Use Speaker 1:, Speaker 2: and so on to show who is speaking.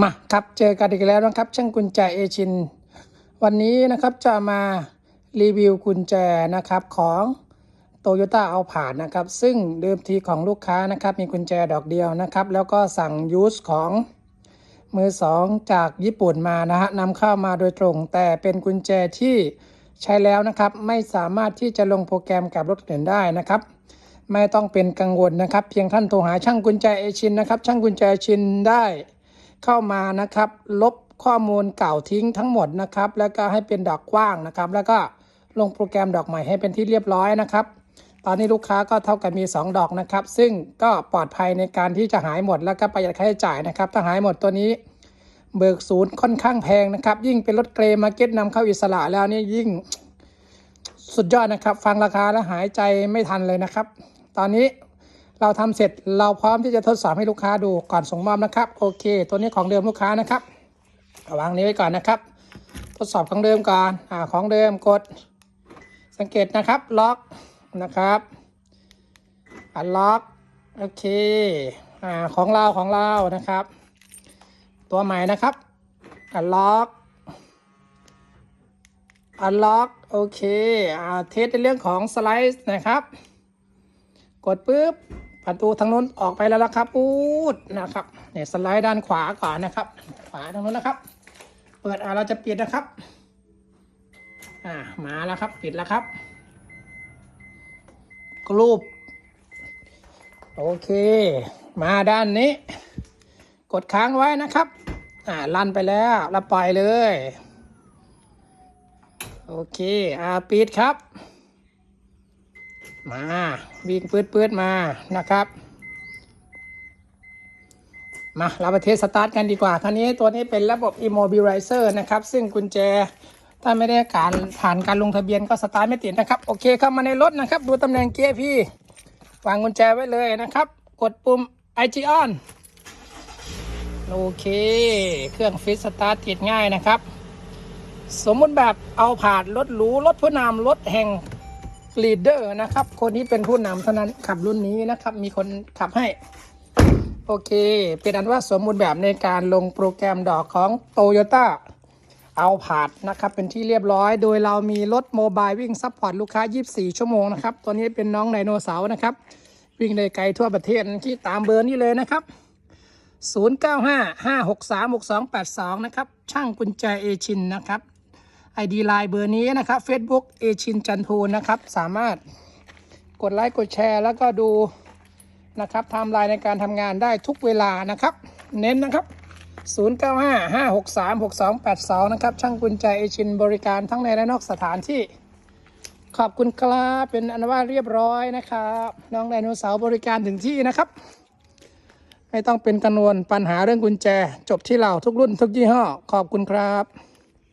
Speaker 1: มาครับเจอกันอีกแล้วนะครับ ช่างกุญแจเอชิน วันนี้นะครับจะมารีวิวกุญแจนะครับของโตโยต้าเอาผ่านนะครับ ซึ่งเดิมทีของลูกค้านะครับ มีกุญแจดอกเดียวนะครับ แล้วก็สั่งยูสของมือสองจากญี่ปุ่นมานะฮะนำเข้ามาโดยตรง แต่เป็นกุญแจที่ใช้แล้วนะครับ ไม่สามารถที่จะลงโปรแกรมกับรถอื่นได้นะครับไม่ต้องเป็นกังวลนะครับ เพียงท่านโทรหาช่างกุญแจเอชินนะครับ ช่างกุญแจชินได้ เข้ามานะครับ ลบข้อมูลเก่าทิ้งทั้งหมดนะครับ แล้วก็ให้เป็นดอกกว้างนะครับ แล้วก็ลงโปรแกรมดอกใหม่ให้เป็นที่เรียบร้อยนะครับ ตอนนี้ลูกค้าก็เท่ากับมี 2 ดอกนะครับ ซึ่งก็ปลอดภัยในการที่จะหายหมดแล้วก็ประหยัดค่าใช้จ่ายนะครับ ถ้าหายหมดตัวนี้เบิกศูนย์ค่อนข้างแพงนะครับ ยิ่งเป็นรถเกรมาร์เก็ตนำเข้าอิสระแล้วนี่ยิ่งสุดยอดนะครับ ฟังราคาแล้วหายใจไม่ทันเลยนะครับ ตอนนี้ เราทำเสร็จเราพร้อมที่จะทดสอบให้ลูกค้าดูก่อนส่งมอบนะครับ โอเค ตัวนี้ของเดิมลูกค้านะครับวางนี้ไว้ก่อนนะครับ ทดสอบของเดิมก่อนอ่าของเดิมกด สังเกตนะครับล็อกนะครับอันล็อกโอเคอ่าของเราของเรานะครับ ตัวใหม่นะครับอันล็อกอันล็อกโอเคอ่าเทสในเรื่องของสไลด์นะครับ กดปุ๊บ ประตูทางนู้นออกไปแล้วนะครับปูดนะครับเนี่ยสไลด์ด้านขวาก่อนนะครับ ขวาทางนู้นนะครับ เปิดอ่าเราจะปิดนะครับ อ่ามาแล้วครับ ปิดแล้วครับกรูปโอเค มาด้านนี้ กดค้างไว้นะครับ อ่าลั่นไปแล้วแล้วปล่อยเลย โอเค อ่าปิดครับ มา วิ่งปืดปืดๆมานะครับ มาเราไปเทสสตาร์ทกันดีกว่าคันนี้ตัวนี้เป็นระบบ immobilizer นะครับ ซึ่งกุญแจถ้าไม่ได้การผ่านการลงทะเบียนก็สตาร์ทไม่ติดนะครับ โอเคเข้ามาในรถนะครับ ดูตำแหน่งเกียร์พี่ วางกุญแจไว้เลยนะครับ กดปุ่ม IG on โอเค เครื่องฟิตสตาร์ทติดง่ายนะครับ สมมุติแบบเอาผ่านรถหรูรถผู้นำรถแห่ง ลีดเดอร์นะครับ คนนี้เป็นผู้นำเท่านั้นขับรุ่นนี้นะครับ มีคนขับให้ โอเค เป็นอันว่าสมมุติแบบในการลงโปรแกรมดอกของโตโยต้าเอาผาดนะครับ เป็นที่เรียบร้อย โดยเรามีรถโมบายวิ่งซัพพอร์ตลูกค้า 24 ชั่วโมงนะครับ ตัวนี้เป็นน้องไดโนเสาร์นะครับ วิ่งได้ไกลทั่วประเทศที่ตามเบอร์นี้เลยนะครับ 0955636282 นะครับ ช่างกุญแจเอชินนะครับ ID ไลน์เบอร์นี้นะครับ Facebook เอชินจันทูนะครับ สามารถกดไลค์กดแชร์ แล้วก็ดูนะครับไทม์ไลน์ในการทำงานได้ทุกเวลานะครับ เน้นนะครับ 0955636282 นะครับ ช่างกุญแจเอชินบริการทั้งในและนอกสถานที่ ขอบคุณครับเป็นอันว่าเรียบร้อยนะครับ น้องไดโนเสาร์บริการถึงที่นะครับไม่ต้องเป็นกังวลปัญหาเรื่องกุญแจ จบที่เราทุกรุ่นทุกยี่ห้อ ขอบคุณครับ